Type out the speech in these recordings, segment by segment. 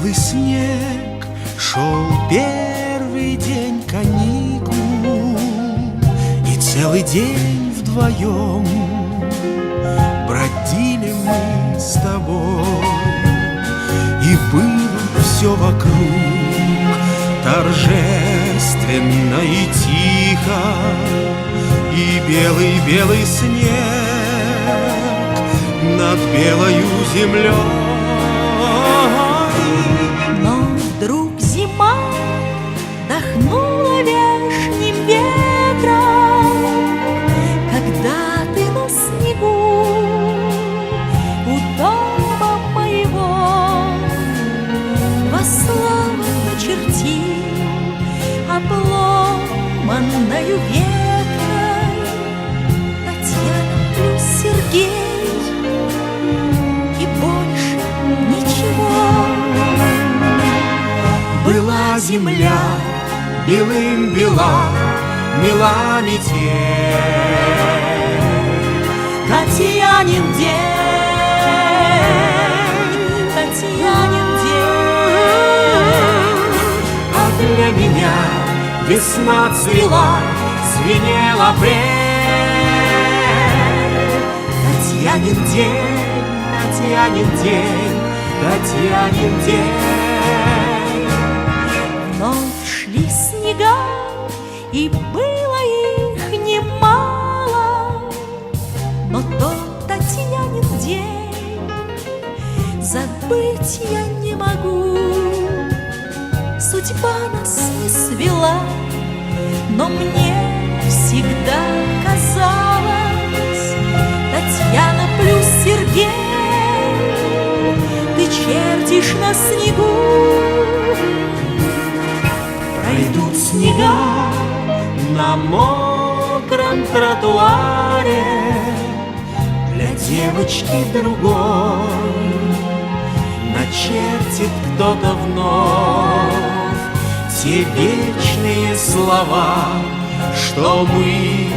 белый снег Шел первый день каникул И целый день вдвоем Бродили мы с тобой. И было все вокруг Торжественно и тихо И белый-белый снег Над белою землей вдруг земля белым бела, мила метель. Татьянин день, Татьянин день. А для меня весна цвела, звенела апрель. Татьянин день, Татьянин день, Татьянин день. И было их немало, Но тот Татьянин день забыть я не могу. Судьба нас не свела, но мне всегда казалось, Татьяна плюс Сергей, ты чертишь на снегу. Пройдут снега на мокром тротуаре Для девочки другой Начертит кто-то вновь Те вечные слова, что мы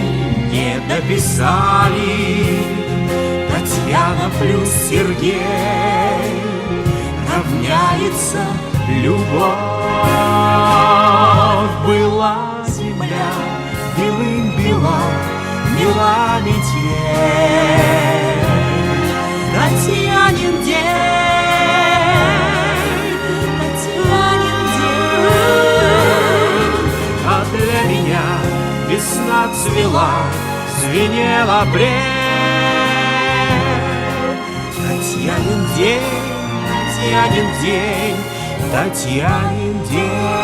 не дописали Татьяна плюс Сергей равняется любовь. Была весна цвела, звенела апрель. Татьянин день, Татьянин день, Татьянин день.